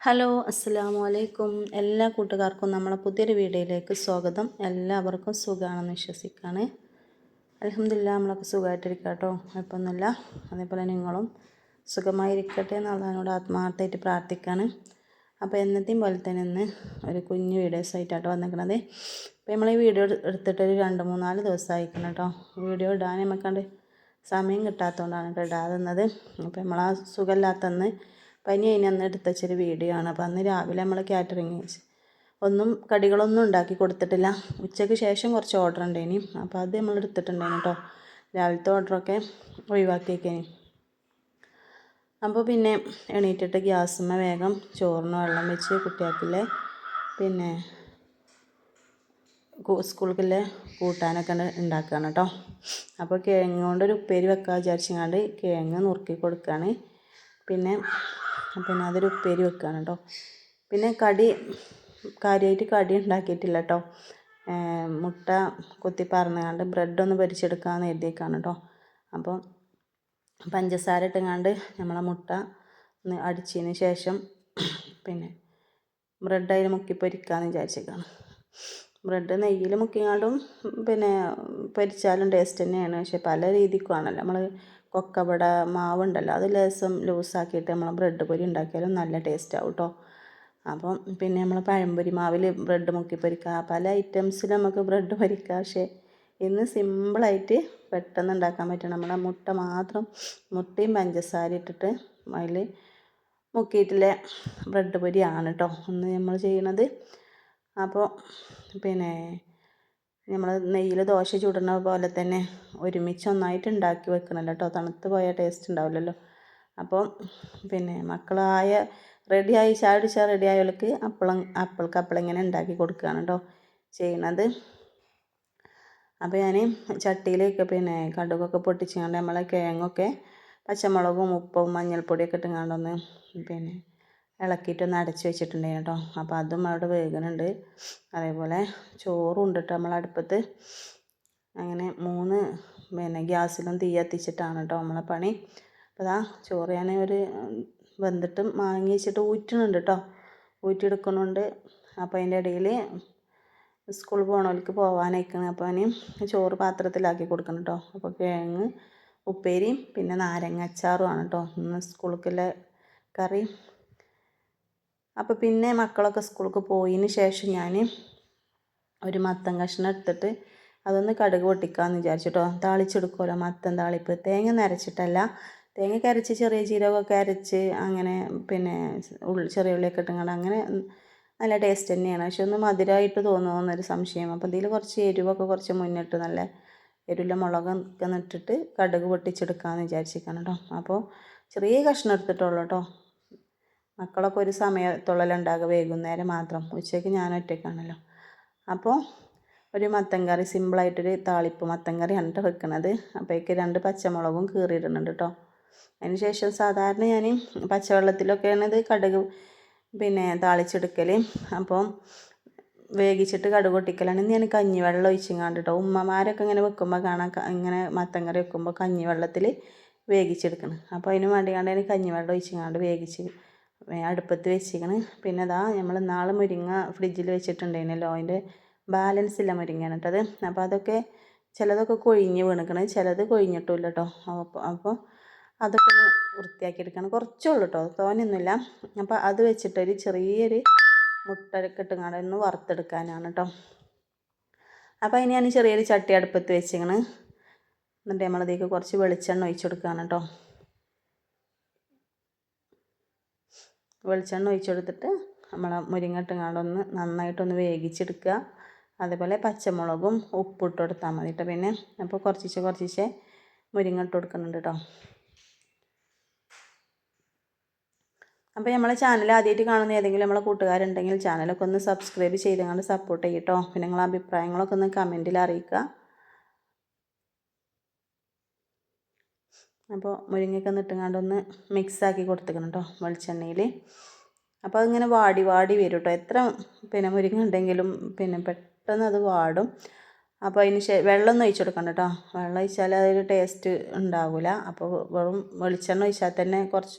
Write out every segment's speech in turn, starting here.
Hello അസ്സലാമു അലൈക്കും എല്ലാ കൂട്ടുകാർക്കും നമ്മളെ പുതിയൊരു വീഡിയോയിലേക്ക് സ്വാഗതം. എല്ലാവർക്കും സുഖമാണെന്ന് വിശ്വസിക്കുകയാണ് അലഹമില്ല നമ്മളൊക്കെ സുഖമായിട്ടിരിക്കുക കേട്ടോ കുഴപ്പമൊന്നുമില്ല. അതേപോലെ നിങ്ങളും സുഖമായിരിക്കട്ടെ എന്നുള്ളതിനോട് ആത്മാർത്ഥമായിട്ട് പ്രാർത്ഥിക്കുകയാണ് അപ്പോൾ എന്നത്തെയും പോലെ തന്നെ ഇന്ന് ഒരു കുഞ്ഞു വീഡിയോസ് ആയിട്ടാണ് വന്നിരിക്കണത്. അപ്പോൾ നമ്മൾ ഈ വീഡിയോ എടുത്തിട്ട് ഒരു രണ്ട് മൂന്നാൽ ദിവസം അയക്കണം കേട്ടോ വീഡിയോ ഇടാൻ നമുക്കാണ്ട് സമയം കിട്ടാത്തതുകൊണ്ടാണ് കേട്ടോ അപ്പോൾ നമ്മൾ ആ സുഖമില്ലാത്തന്ന് പനി അതിന് അന്ന് എടുത്തച്ചൊരു വീഡിയോ ആണ്. അപ്പോൾ അന്ന് രാവിലെ നമ്മൾ കാറ്ററിങ് ഒന്നും കടികളൊന്നും ഉണ്ടാക്കി കൊടുത്തിട്ടില്ല. ഉച്ചയ്ക്ക് ശേഷം കുറച്ച് ഓർഡർ ഉണ്ടായിനി അപ്പോൾ അത് നമ്മൾ എടുത്തിട്ടുണ്ടായിരുന്നു കേട്ടോ രാവിലത്തെ ഓർഡറൊക്കെ ഒഴിവാക്കിയേക്കേനി. അപ്പോൾ പിന്നെ എണീറ്റിട്ട് ഗ്യാസുമ്മ വേഗം ചോറിന് വെള്ളം വെച്ച് കുട്ടികൾക്കില്ലേ പിന്നെ സ്കൂളിലെ കൂട്ടാനൊക്കെ ഉണ്ടാക്കുകയാണ് കേട്ടോ അപ്പോൾ കിഴങ്ങ് കൊണ്ടൊരു ഉപ്പേരി വെക്കാൻ വിചാരിച്ചങ്ങാണ്ട് കിഴങ്ങ് നുറുക്കി കൊടുക്കുകയാണ് പിന്നെ പിന്നെ അതൊരു ഉപ്പേരി വെക്കുകയാണ് കേട്ടോ പിന്നെ കടി കാര്യമായിട്ട് കടി ഉണ്ടാക്കിയിട്ടില്ല കേട്ടോ മുട്ട കുത്തി പറന്നുകൊണ്ട് ബ്രെഡൊന്ന് പൊരിച്ചെടുക്കാമെന്ന് എഴുതിയേക്കാണ് കേട്ടോ അപ്പോൾ പഞ്ചസാര ഇട്ടങ്ങാണ്ട് നമ്മളെ മുട്ട ഒന്ന് അടിച്ചതിന് ശേഷം പിന്നെ ബ്രെഡ് അതിൽ മുക്കി പൊരിക്കാമെന്ന് വിചാരിച്ചേക്കാണ്. ബ്രെഡ് നെയ്യിൽ മുക്കിങ്ങാണ്ടും പിന്നെ പൊരിച്ചാലും ടേസ്റ്റ് തന്നെയാണ്. പക്ഷെ പല രീതിക്കുമാണല്ലോ നമ്മൾ കൊക്കവട മാവുണ്ടല്ലോ അത് ലേശം ലൂസാക്കിയിട്ട് നമ്മൾ ബ്രെഡ് പൊരി ഉണ്ടാക്കിയാലും നല്ല ടേസ്റ്റ് ആവും കേട്ടോ അപ്പം പിന്നെ നമ്മൾ പഴംപൊരി മാവിൽ ബ്രെഡ് മുക്കി പൊരിക്കുക പല ഐറ്റംസിൽ നമുക്ക് ബ്രെഡ് പൊരിക്കുക പക്ഷേ ഇന്ന് സിമ്പിളായിട്ട് പെട്ടെന്ന് ഉണ്ടാക്കാൻ പറ്റും നമ്മുടെ മുട്ട മാത്രം മുട്ടയും പഞ്ചസാര ഇട്ടിട്ട് അതിൽ മുക്കിയിട്ടുള്ള ബ്രെഡ് പൊരിയാണ് കേട്ടോ ഇന്ന് നമ്മൾ ചെയ്യണത്. അപ്പോൾ പിന്നെ നമ്മൾ നെയ്യിൽ ദോശ ചുടുന്ന പോലെ തന്നെ ഒരുമിച്ച് ഒന്നായിട്ട് ഉണ്ടാക്കി വെക്കണമല്ലോ കേട്ടോ തണുത്ത് പോയ ടേസ്റ്റ് ഉണ്ടാവില്ലല്ലോ അപ്പോൾ പിന്നെ മക്കളായ റെഡിയായി ചായ കുടിച്ചാൽ അപ്പളം അപ്പൾക്ക് അപ്പളം ഇങ്ങനെ ഉണ്ടാക്കി കൊടുക്കുകയാണ് കേട്ടോ ചെയ്യണത്. അപ്പോൾ ഞാൻ ചട്ടിയിലേക്ക് പിന്നെ കടുകൊക്കെ പൊട്ടിച്ചുകൊണ്ട് നമ്മളെ കിഴങ്ങൊക്കെ പച്ചമുളകും ഉപ്പും മഞ്ഞൾപ്പൊടിയൊക്കെ ഇട്ടുകൊണ്ടൊന്ന് പിന്നെ ഇളക്കിയിട്ടൊന്ന് അടച്ച് വെച്ചിട്ടുണ്ടായിരുന്നു കേട്ടോ. അപ്പോൾ അതും അവിടെ വേകുന്നുണ്ട് അതേപോലെ ചോറും കേട്ടോ നമ്മൾ അടുപ്പത്ത് അങ്ങനെ മൂന്ന് പിന്നെ ഗ്യാസിലും തീ കത്തിച്ചിട്ടാണ് കേട്ടോ നമ്മളെ പണി. അപ്പോൾ അതാ ചോറ് ഞാൻ ഒരു വെന്തിട്ടും മാങ്ങി വെച്ചിട്ട് ഊറ്റുന്നുണ്ട് കേട്ടോ. ഊറ്റിയെടുക്കുന്നുണ്ട്. അപ്പോൾ അതിന്റെ ഇടയിൽ സ്കൂളിൽ പോകണവർക്ക് പോകാനയക്കണം അപ്പോൾ ഇനി ചോറ് പാത്രത്തിലാക്കി കൊടുക്കണം കേട്ടോ. അപ്പോൾ കിഴങ്ങ് ഉപ്പേരിയും പിന്നെ നാരങ്ങ അച്ചാറുമാണ് കേട്ടോ. ഇന്ന് സ്കൂളിലേക്കുള്ള കറി. അപ്പോൾ പിന്നെ മക്കളൊക്കെ സ്കൂൾക്ക് പോയതിന് ശേഷം ഞാൻ ഒരു മത്തം കഷ്ണം എടുത്തിട്ട് അതൊന്ന് കടുക് പൊട്ടിക്കാമെന്ന് വിചാരിച്ചിട്ടോ. താളിച്ചെടുക്കുമല്ലോ മത്തം താളിപ്പ്. തേങ്ങ നരച്ചിട്ടല്ല. തേങ്ങ അരച്ച് ചെറിയ ജീരകമൊക്കെ അരച്ച് അങ്ങനെ പിന്നെ ഉള്ളി ചെറിയ ഉള്ളിയൊക്കെ ഇട്ടുകൊണ്ട് അങ്ങനെ നല്ല ടേസ്റ്റ് തന്നെയാണ്. പക്ഷെ ഒന്ന് മധുരമായിട്ട് തോന്നുമെന്നൊരു സംശയം. അപ്പോൾ ഇതിൽ കുറച്ച് എരിവൊക്കെ കുറച്ച് മുന്നിട്ട് നല്ല എരിവില്ല മുളകൊക്കെ ഇട്ടിട്ട് കടുക് പൊട്ടിച്ചെടുക്കാമെന്ന് വിചാരിച്ചിരിക്കണം കേട്ടോ അപ്പോൾ ചെറിയ കഷ്ണം എടുത്തിട്ടുള്ളൂ കേട്ടോ മക്കളൊക്കെ ഒരു സമയത്തുള്ളലുണ്ടാകുക വൈകുന്നേരം മാത്രം. ഉച്ചയ്ക്ക് ഞാൻ ഒറ്റയ്ക്കാണല്ലോ. അപ്പോൾ ഒരു മത്തൻ കറി സിമ്പിളായിട്ടൊരു താളിപ്പ് മത്തൻ കറിയാണ് കേട്ടോ വെക്കുന്നത് അപ്പോഴേക്ക് രണ്ട് പച്ചമുളകും കീറിയിടുന്നുണ്ട് കേട്ടോ അതിന് ശേഷം സാധാരണ ഞാൻ പച്ചവെള്ളത്തിലൊക്കെയാണ് ഇത് കടുക് പിന്നെ താളിച്ചെടുക്കൽ അപ്പം വേഗിച്ചിട്ട് കടുക് പൊട്ടിക്കലാണ്. ഞാൻ കഞ്ഞിവെള്ളം ഒഴിച്ചിങ്ങാണ്ട് കേട്ടോ ഉമ്മമാരൊക്കെ ഇങ്ങനെ വെക്കുമ്പോൾ കാണാം ഇങ്ങനെ മത്തൻ കറി വെക്കുമ്പോൾ കഞ്ഞിവെള്ളത്തിൽ വേഗിച്ചെടുക്കണം അപ്പോൾ അതിന് വേണ്ടി ഞാൻ കഞ്ഞിവെള്ളം ഒഴിച്ചിങ്ങാണ്ട് വേവിച്ച് അടുപ്പത്ത് വെച്ചിരിക്കണ്. പിന്നെ അതാ നമ്മൾ നാളെ മുരിങ്ങ ഫ്രിഡ്ജിൽ വെച്ചിട്ടുണ്ടായിരുന്നല്ലോ. അതിന്റെ ബാലൻസ് ഇല്ല മുരിങ്ങയാണ് അപ്പോൾ അതൊക്കെ ചിലതൊക്കെ കൊഴിഞ്ഞ് വീണിക്കണ്. ചിലത് കൊഴിഞ്ഞിട്ടില്ല കേട്ടോ. അപ്പോൾ അപ്പോൾ അതൊക്കെ ഒന്ന് വൃത്തിയാക്കി എടുക്കണം. കുറച്ചേ ഉള്ളൂ കേട്ടോ. തോന്നുന്നില്ല അപ്പോൾ അത് വെച്ചിട്ടൊരു ചെറിയൊരു മുട്ടയൊക്കെ ഇട്ടുങ്ങാണ്ട് ഒന്ന് വറുത്തെടുക്കാനാണ് കേട്ടോ. അപ്പോൾ അതിന് ഞാൻ ചെറിയൊരു ചട്ടി അടുപ്പത്ത് വെച്ചിങ്ങനെ എന്നിട്ട് നമ്മളതിലേക്ക് കുറച്ച് വെളിച്ചെണ്ണ ഒഴിച്ചു കൊടുക്കുകയാണ് കേട്ടോ. വെളിച്ചെണ്ണ ഒഴിച്ചെടുത്തിട്ട് നമ്മൾ മുരിങ്ങ ഇട്ടുങ്ങാണ്ടൊന്ന് നന്നായിട്ടൊന്ന് വേവിച്ചെടുക്കുക. അതേപോലെ പച്ചമുളകും ഉപ്പ് ഇട്ട് കൊടുത്താൽ മതി കേട്ടോ പിന്നെ. അപ്പോൾ കുറച്ചിച്ച് കുറച്ചിച്ച് മുരിങ്ങ ഇട്ട് കൊടുക്കുന്നുണ്ട് കേട്ടോ അപ്പോൾ നമ്മളെ ചാനൽ ആദ്യമായിട്ട് കാണുന്ന ഏതെങ്കിലും നമ്മളെ കൂട്ടുകാരുണ്ടെങ്കിൽ ചാനലൊക്കെ ഒന്ന് സബ്സ്ക്രൈബ് ചെയ്തങ്ങാണ്ട് സപ്പോർട്ട് ചെയ്യട്ടോ പിന്നെ നിങ്ങളെ അഭിപ്രായങ്ങളൊക്കെ ഒന്ന് കമന്റിൽ അറിയിക്കുക. അപ്പോൾ മുരിങ്ങയൊക്കെ നിട്ടുങ്ങാണ്ടൊന്ന് മിക്സാക്കി കൊടുത്തേക്കണം കേട്ടോ വെളിച്ചെണ്ണയിൽ. അപ്പോൾ അതിങ്ങനെ വാടി വാടി വരും കേട്ടോ. എത്ര പിന്നെ മുരിങ്ങ ഉണ്ടെങ്കിലും പിന്നെ പെട്ടെന്ന് അത് വാടും. അപ്പോൾ അതിന് വെള്ളം ഒഴിച്ചു കൊടുക്കണം കേട്ടോ. വെള്ളം ഒഴിച്ചാൽ അതൊരു ടേസ്റ്റ് ഉണ്ടാവില്ല. അപ്പോൾ വെറും വെളിച്ചെണ്ണ ഒഴിച്ചാൽ തന്നെ കുറച്ച്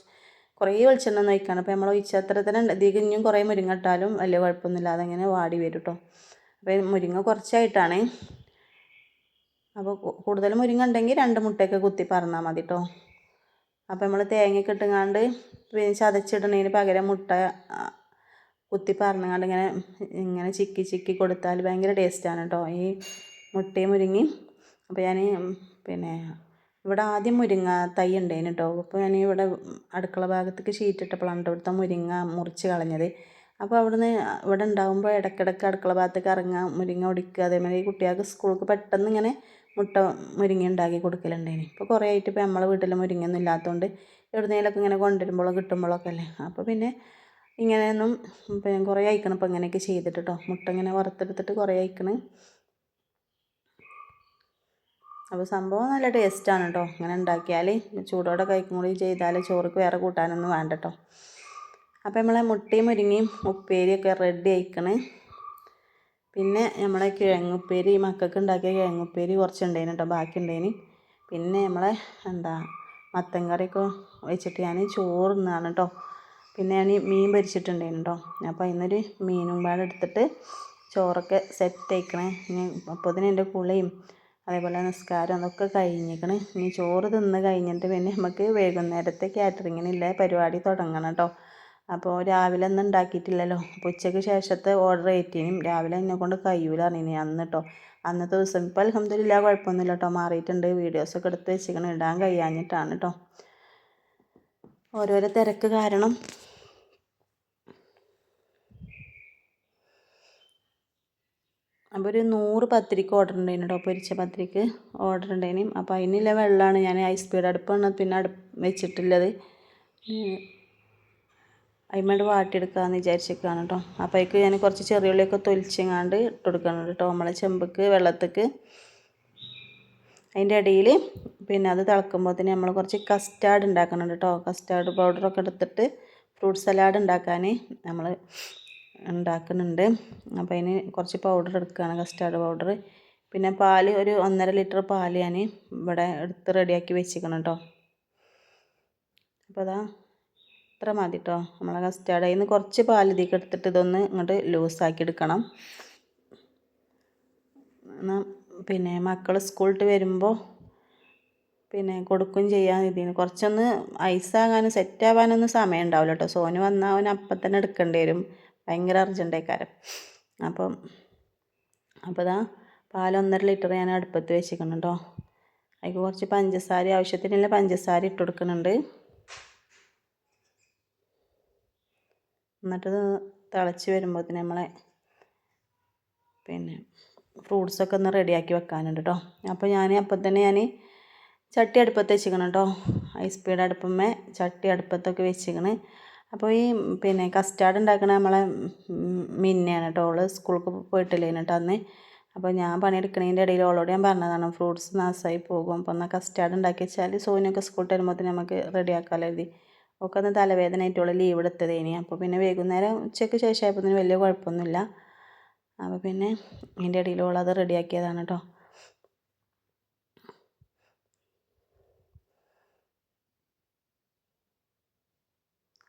കുറേ വെളിച്ചെണ്ണ ഒന്നും ഒഴിക്കണം അപ്പോൾ നമ്മൾ ഒഴിച്ച അത്ര തന്നെ അധികം ഇനിയും കുറേ മുരിങ്ങ ഇട്ടാലും വലിയ കുഴപ്പമൊന്നുമില്ല. അതങ്ങനെ വാടി വരും കേട്ടോ. അപ്പോൾ മുരിങ്ങ കുറച്ചായിട്ടാണ്. അപ്പോൾ കൂടുതൽ മുരിങ്ങ ഉണ്ടെങ്കിൽ രണ്ട് മുട്ടയൊക്കെ കുത്തി പറന്നാൽ മതി കേട്ടോ അപ്പോൾ നമ്മൾ തേങ്ങ ഇട്ടുങ്ങാണ്ട് പിന്നെ ചതച്ചിടണതിന് പകരം മുട്ട കുത്തി പറന്നുകൊണ്ട് ഇങ്ങനെ ഇങ്ങനെ ചിക്കി ചിക്കി കൊടുത്താൽ ഭയങ്കര ടേസ്റ്റാണ് കേട്ടോ ഈ മുട്ടയും മുരിങ്ങി അപ്പോൾ ഞാൻ പിന്നെ ഇവിടെ ആദ്യം മുരിങ്ങ തൈ ഉണ്ടായിന് കേട്ടോ അപ്പോൾ ഞാൻ ഇവിടെ അടുക്കള ഭാഗത്തേക്ക് ഷീറ്റിട്ടപ്പോഴാണ് കേട്ടോ ഇവിടുത്തെ മുരിങ്ങ മുറിച്ച് കളഞ്ഞത്. അപ്പോൾ അവിടുന്ന് ഇവിടെ ഉണ്ടാകുമ്പോൾ ഇടയ്ക്കിടയ്ക്ക് അടുക്കള ഭാഗത്തേക്ക് ഇറങ്ങുക മുരിങ്ങ ഒടിക്കുക അതേമാതിരി കുട്ടികൾക്ക് സ്കൂൾക്ക് പെട്ടെന്ന് ഇങ്ങനെ മുട്ട മുരിങ്ങ ഉണ്ടാക്കി കൊടുക്കലുണ്ടായിന് ഇപ്പോൾ കുറേ ആയിട്ട് ഇപ്പോൾ നമ്മളെ വീട്ടിൽ മുരിങ്ങയൊന്നും ഇല്ലാത്തതുകൊണ്ട് എവിടുന്നേലൊക്കെ ഇങ്ങനെ കൊണ്ടുവരുമ്പോഴോ കിട്ടുമ്പോഴൊക്കെ അല്ലേ. അപ്പോൾ പിന്നെ ഇങ്ങനെയൊന്നും പിന്നെ കുറേ അയക്കണം. ഇപ്പോൾ ഇങ്ങനെയൊക്കെ ചെയ്തിട്ട് കേട്ടോ മുട്ട ഇങ്ങനെ വറുത്തെടുത്തിട്ട് കുറേ അയക്കണം. അപ്പോൾ സംഭവം നല്ല ടേസ്റ്റാണ് കേട്ടോ ഇങ്ങനെ ഉണ്ടാക്കിയാൽ ചൂടോടെ കഴിക്കും കൂടി ചെയ്താൽ ചോറുക്ക് വേറെ കൂട്ടാനൊന്നും വേണ്ട കേട്ടോ അപ്പോൾ നമ്മളെ മുട്ടയും മുരിങ്ങയും ഉപ്പേരിയൊക്കെ റെഡി ആയിക്കണ്. പിന്നെ നമ്മളെ കിഴങ്ങുപ്പേരി മക്കൾക്ക് ഉണ്ടാക്കിയ കിഴങ്ങുപ്പേരി കുറച്ച് ഉണ്ടായിന് കേട്ടോ ബാക്കി ഉണ്ടായിന് പിന്നെ നമ്മളെ എന്താ മത്തൻ കറിയൊക്കെ വെച്ചിട്ട് ഞാൻ ചോറ് കേട്ടോ പിന്നെ ഞാൻ മീൻ പൊരിച്ചിട്ടുണ്ടായിരുന്നു കേട്ടോ അപ്പോൾ ഇന്നൊരു മീനും പാടെ എടുത്തിട്ട് ചോറൊക്കെ സെറ്റ് ആയിക്കണേ. ഇനി അപ്പോൾ ഇതിന് എന്റെ കുളിയും അതേപോലെ നിസ്കാരം അതൊക്കെ കഴിഞ്ഞിരിക്കണ് ഇനി ചോറ് തിന്ന് കഴിഞ്ഞിട്ട് പിന്നെ നമുക്ക് വൈകുന്നേരത്തെ കാറ്ററിങ്ങിനുള്ള പരിപാടി തുടങ്ങണം കേട്ടോ അപ്പോൾ രാവിലെ ഒന്നും ഉണ്ടാക്കിയിട്ടില്ലല്ലോ. അപ്പോൾ ഉച്ചയ്ക്ക് ശേഷത്തെ ഓർഡർ ഏറ്റിനും രാവിലെ എന്നെ കൊണ്ട് കഴിയൂല അറിഞ്ഞിനി അന്ന് കേട്ടോ അന്നത്തെ ദിവസം ഇപ്പോൾ അലഹമ്മദില്ല കുഴപ്പമൊന്നുമില്ല കേട്ടോ മാറിയിട്ടുണ്ട്. വീഡിയോസൊക്കെ എടുത്ത് വെച്ചിരിക്കണം ഇടാൻ കഴിയാഞ്ഞിട്ടാണ് കേട്ടോ ഓരോരോ തിരക്ക് കാരണം. അപ്പോൾ ഒരു നൂറ് പത്തിരിക്ക് ഓർഡർ ഉണ്ടായിരുന്നു കേട്ടോ പൊരിച്ച പത്തിരിക്ക് ഓർഡർ ഉണ്ടായിരുന്നു അപ്പോൾ അതിനുള്ള വെള്ളമാണ് ഞാൻ ഐസ് സ്പീഡ് അടുപ്പാണ് പിന്നെ അടുപ്പ് വെച്ചിട്ടുള്ളത്. അതിന്മേൽ വാട്ടിയെടുക്കാമെന്ന് വിചാരിച്ചേക്കാണ് കേട്ടോ അപ്പോഴേക്ക് ഞാൻ കുറച്ച് ചെറിയുള്ളിയൊക്കെ തൊലിച്ചെങ്ങാണ്ട് ഇട്ട് കൊടുക്കണം കേട്ടോ നമ്മളെ ചെമ്പക്ക് വെള്ളത്തേക്ക്. അതിന്റെ ഇടയിൽ പിന്നെ അത് തിളക്കുമ്പോൾ തന്നെ നമ്മൾ കുറച്ച് കസ്റ്റാർഡ് ഉണ്ടാക്കുന്നുണ്ട് കേട്ടോ കസ്റ്റാർഡ് പൗഡറൊക്കെ എടുത്തിട്ട് ഫ്രൂട്ട് സലാഡ് ഉണ്ടാക്കാൻ നമ്മൾ ഉണ്ടാക്കുന്നുണ്ട്. അപ്പോൾ അതിന് കുറച്ച് പൗഡർ എടുക്കുകയാണ് കസ്റ്റാർഡ് പൗഡർ പിന്നെ പാൽ ഒരു ഒന്നര ലിറ്റർ പാൽ ഞാൻ ഇവിടെ എടുത്ത് റെഡിയാക്കി വെച്ചിരിക്കണം കേട്ടോ അപ്പോൾ അതാ ഇത്ര മതി കേട്ടോ നമ്മളെ കസ്റ്റാർഡ് അതിൽ നിന്ന് കുറച്ച് പാൽ ഇതിലേക്ക് എടുത്തിട്ട് ഇതൊന്ന് ഇങ്ങോട്ട് ലൂസാക്കി എടുക്കണം. പിന്നെ മക്കൾ സ്കൂളിട്ട് വരുമ്പോൾ പിന്നെ കൊടുക്കും ചെയ്യാൻ ഇതിന്. കുറച്ചൊന്ന് ഐസാകാനും സെറ്റാവാനൊന്നും സമയം ഉണ്ടാവില്ല കേട്ടോ സോന് വന്നാൽ അവൻ അപ്പം തന്നെ എടുക്കേണ്ടി വരും. ഭയങ്കര അർജന്റേക്കാരം അപ്പം അപ്പോൾ ഇതാ പാൽ ഒന്നര ലിറ്റർ ഞാൻ അടുപ്പത്ത് വെച്ചിരിക്കണം കേട്ടോ അതിൽ കുറച്ച് പഞ്ചസാര ആവശ്യത്തിനുള്ള പഞ്ചസാര ഇട്ട് കൊടുക്കുന്നുണ്ട്. എന്നിട്ട് തിളച്ച് വരുമ്പോഴത്തേന് നമ്മളെ പിന്നെ ഫ്രൂട്ട്സൊക്കെ ഒന്ന് റെഡിയാക്കി വെക്കാനുണ്ട് കേട്ടോ അപ്പോൾ ഞാൻ അപ്പം തന്നെ ഞാൻ ചട്ടി അടുപ്പത്ത് വെച്ചിക്കണം കേട്ടോ ഹൈ സ്പീഡ് അടുപ്പമേ ചട്ടി അടുപ്പത്തൊക്കെ വെച്ചിക്കണ് അപ്പോൾ ഈ പിന്നെ കസ്റ്റാർഡ് ഉണ്ടാക്കണ നമ്മളെ മിന്നയാണ് കേട്ടോ അവൾ സ്കൂൾക്ക് പോയിട്ടില്ലേന് കേട്ടോ അന്ന്. അപ്പോൾ ഞാൻ പണിയെടുക്കണതിന്റെ ഇടയിൽ ഓളോട് ഞാൻ പറഞ്ഞതാണ് ഫ്രൂട്ട്സ് നാശമായി പോകും. അപ്പോൾ എന്നാൽ കസ്റ്റാർഡ് ഉണ്ടാക്കി വെച്ചാൽ സോനൊക്കെ സ്കൂളിൽ തന്നെ നമുക്ക് റെഡിയാക്കാമല്ലോ എഴുതി ഒക്കെ ഒന്ന് തലവേദനയായിട്ടുള്ള ലീവ് എടുത്തതേനി. അപ്പോൾ പിന്നെ വൈകുന്നേരം ഉച്ചയ്ക്ക് ശേഷം ആയപ്പോൾ വലിയ കുഴപ്പമൊന്നുമില്ല. അപ്പോൾ പിന്നെ അതിന്റെ ഇടയിലുള്ളത് റെഡിയാക്കിയതാണ് കേട്ടോ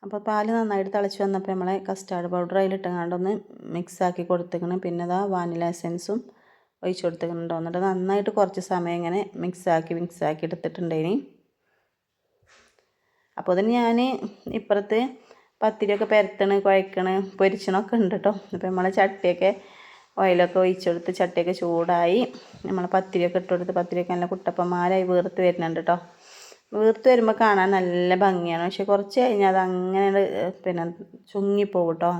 അപ്പോൾ പാൽ നന്നായിട്ട് തിളച്ച് വന്നപ്പോൾ നമ്മളെ കസ്റ്റാർഡ് പൗഡർ അതിലിട്ടങ്ങാണ്ടൊന്ന് മിക്സാക്കി കൊടുത്തേക്കണം. പിന്നെ അതാ വാനില എസൻസും ഒഴിച്ച് കൊടുത്തേക്കുന്നുണ്ടോ എന്നിട്ട് നന്നായിട്ട് കുറച്ച് സമയം ഇങ്ങനെ മിക്സാക്കി മിക്സാക്കി എടുത്തിട്ടുണ്ടേനി. അപ്പോൾ അതിന് ഞാൻ ഇപ്പുറത്ത് പത്തിരിയൊക്കെ പരത്തണ് കുഴക്കണ് പൊരിച്ചണൊക്കെ ഉണ്ട് കേട്ടോ അപ്പോൾ നമ്മളെ ചട്ടിയൊക്കെ ഓയിലൊക്കെ ഒഴിച്ചെടുത്ത് ചട്ടിയൊക്കെ ചൂടായി നമ്മൾ പത്തിരിയൊക്കെ ഇട്ട് കൊടുത്ത് പത്തിരിയൊക്കെ നല്ല കുട്ടപ്പന്മാരായി വീർത്ത് വരുന്നുണ്ട് കേട്ടോ വീർത്ത് വരുമ്പോൾ കാണാൻ നല്ല ഭംഗിയാണ്. പക്ഷെ കുറച്ച് കഴിഞ്ഞാൽ അത് അങ്ങനെ പിന്നെ ചുങ്ങിപ്പോവും കേട്ടോ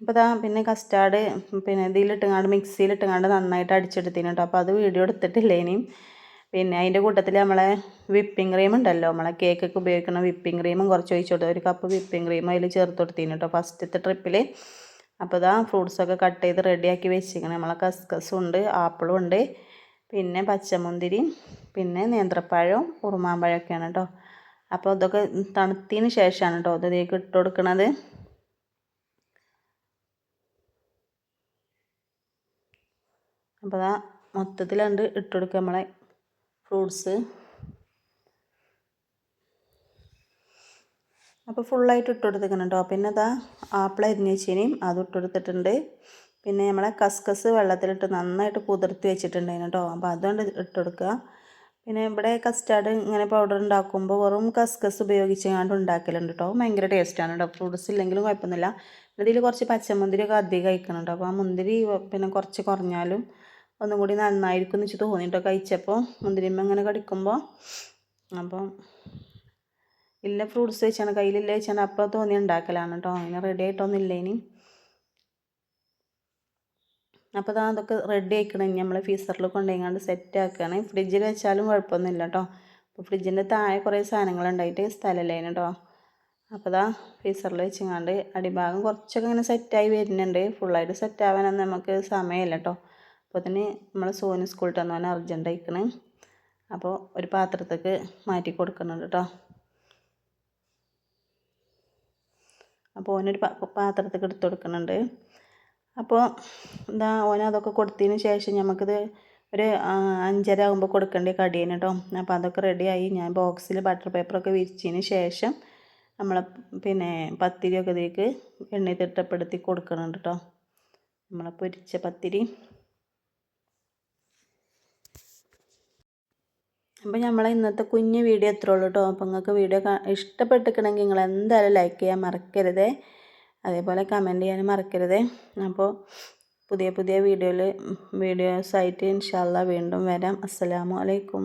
അപ്പോൾ ഇതാ പിന്നെ കസ്റ്റാർഡ് പിന്നെ ഇതിലിട്ടുങ്ങാണ്ട് മിക്സിയിലിട്ടുങ്ങാണ്ട് നന്നായിട്ട് അടിച്ചെടുത്തിന് കേട്ടോ അപ്പോൾ അത് വീഡിയോ എടുത്തിട്ടില്ല ഇനിയും? പിന്നെ അതിന്റെ കൂട്ടത്തിൽ നമ്മളെ വിപ്പിംഗ് ക്രീം ഉണ്ടല്ലോ. നമ്മളെ കേക്കൊക്കെ ഉപയോഗിക്കുന്ന വിപ്പിംഗ് ക്രീമും കുറച്ച് ഒഴിച്ചു കൊടുത്തു ഒരു കപ്പ് വിപ്പിംഗ് ക്രീം അതിൽ ചേർത്ത് കൊടുത്തിന് കേട്ടോ ഫസ്റ്റത്തെ ട്രിപ്പിൽ അപ്പോൾ ഇതാ ഫ്രൂട്ട്സൊക്കെ കട്ട് ചെയ്ത് റെഡിയാക്കി വെച്ചിരിക്കണം. നമ്മളെ കസ്കസും ഉണ്ട് ആപ്പിളും ഉണ്ട് പിന്നെ പച്ചമുന്തിരി പിന്നെ നേന്ത്രപ്പഴവും ഉറുമാമ്പഴമൊക്കെയാണ് കേട്ടോ അപ്പോൾ ഇതൊക്കെ തണുത്തതിന് ശേഷമാണ് കേട്ടോ ഇതിലേക്ക് ഇട്ട് കൊടുക്കുന്നത് അപ്പോൾ അതാ മൊത്തത്തിൽ കണ്ട് ഇട്ട് കൊടുക്കുക നമ്മളെ ഫ്രൂട്ട്സ്. അപ്പോൾ ഫുള്ളായിട്ട് ഇട്ട് കൊടുത്തേക്കണം കേട്ടോ പിന്നെ അതാ ആപ്പിൾ അരിഞ്ഞ് വെച്ചേനും അത് ഇട്ട് കൊടുത്തിട്ടുണ്ട് പിന്നെ നമ്മളെ കസ്കസ് വെള്ളത്തിലിട്ട് നന്നായിട്ട് കുതിർത്തി വെച്ചിട്ടുണ്ടായിരുന്നു കേട്ടോ അപ്പോൾ അതുകൊണ്ട് ഇട്ട് കൊടുക്കുക പിന്നെ ഇവിടെ കസ്റ്റാർഡ് ഇങ്ങനെ പൗഡർ ഉണ്ടാക്കുമ്പോൾ വെറും കസ്കസ് ഉപയോഗിച്ച് കണ്ട് ഉണ്ടാക്കലുണ്ട് കേട്ടോ ഭയങ്കര ടേസ്റ്റാണ് കേട്ടോ ഫ്രൂട്ട്സ് ഇല്ലെങ്കിലും കുഴപ്പമൊന്നുമില്ല. ഇതിൽ കുറച്ച് പച്ചമുന്തിരിയൊക്കെ അധികം കഴിക്കണം കേട്ടോ അപ്പോൾ ആ മുന്തിരി പിന്നെ കുറച്ച് കുറഞ്ഞാലും ഒന്നും കൂടി നന്നായിരിക്കും എന്ന് വെച്ച് തോന്നിയിട്ടോ കഴിച്ചപ്പോൾ. മുന്തിരിമ്മ ഇങ്ങനെ കടിക്കുമ്പോൾ. അപ്പം ഇല്ല ഫ്രൂട്ട്സ് വെച്ചാണ് കയ്യിലില്ല വെച്ചാണ് അപ്പോൾ തോന്നി ഉണ്ടാക്കലാണ് കേട്ടോ. അങ്ങനെ റെഡി ആയിട്ടൊന്നുമില്ല ഇനി. അപ്പോൾ അതാ അതൊക്കെ റെഡി ആക്കണം ഇനി നമ്മൾ ഫീസറിൽ കൊണ്ടുപോയിങ്ങാണ്ട് സെറ്റ് ആക്കുകയാണ്. ഫ്രിഡ്ജിൽ വെച്ചാലും കുഴപ്പമൊന്നുമില്ല കേട്ടോ. അപ്പോൾ ഫ്രിഡ്ജിന്റെ താഴെ കുറേ സാധനങ്ങൾ ഉണ്ടായിട്ട് സ്ഥലമില്ല കേട്ടോ. അപ്പോൾ അതാ ഫീസറിൽ വെച്ചങ്ങാണ്ട് അടിഭാഗം കുറച്ചൊക്കെ ഇങ്ങനെ സെറ്റായി വരുന്നുണ്ട്. ഫുള്ളായിട്ട് സെറ്റ് ആവാനൊന്നും നമുക്ക് സമയമില്ല കേട്ടോ. അപ്പോൾ തന്നെ നമ്മൾ സോനു സ്കൂളിൽ തന്നെ അർജന്റ് അയക്കണ് അപ്പോൾ ഒരു പാത്രത്തേക്ക് മാറ്റി കൊടുക്കുന്നുണ്ട് കേട്ടോ അപ്പോൾ ഓനൊരു പാത്രത്തേക്ക് എടുത്ത് കൊടുക്കുന്നുണ്ട്. അപ്പോൾ എന്താ ഓന അതൊക്കെ കൊടുത്തതിന് ശേഷം നമുക്കിത് ഒരു അഞ്ചര ആകുമ്പോൾ കൊടുക്കേണ്ട കടിയേന് കേട്ടോ അപ്പോൾ അതൊക്കെ റെഡിയായി ഞാൻ ബോക്സിൽ ബട്ടർ പേപ്പറൊക്കെ വിരിച്ചതിന് ശേഷം നമ്മൾ പിന്നെ പത്തിരിയൊക്കെ ഇതിലേക്ക് എണ്ണയിൽ തിട്ടപ്പെടുത്തി കൊടുക്കുന്നുണ്ട് കേട്ടോ നമ്മളെ പൊരിച്ച പത്തിരി. അപ്പോൾ നമ്മളെ ഇന്നത്തെ കുഞ്ഞ് വീഡിയോ എത്ര ഉള്ളൂ കേട്ടോ അപ്പോൾ നിങ്ങൾക്ക് വീഡിയോ ഇഷ്ടപ്പെട്ടിരിക്കണമെങ്കിൽ നിങ്ങൾ എന്തായാലും ലൈക്ക് ചെയ്യാൻ മറക്കരുതേ. അതേപോലെ കമന്റ് ചെയ്യാനും മറക്കരുതേ. അപ്പോൾ പുതിയ പുതിയ വീഡിയോയിൽ വീഡിയോസായിട്ട് ഇൻഷാല്ല വീണ്ടും വരാം. അസ്സലാമു അലൈക്കും.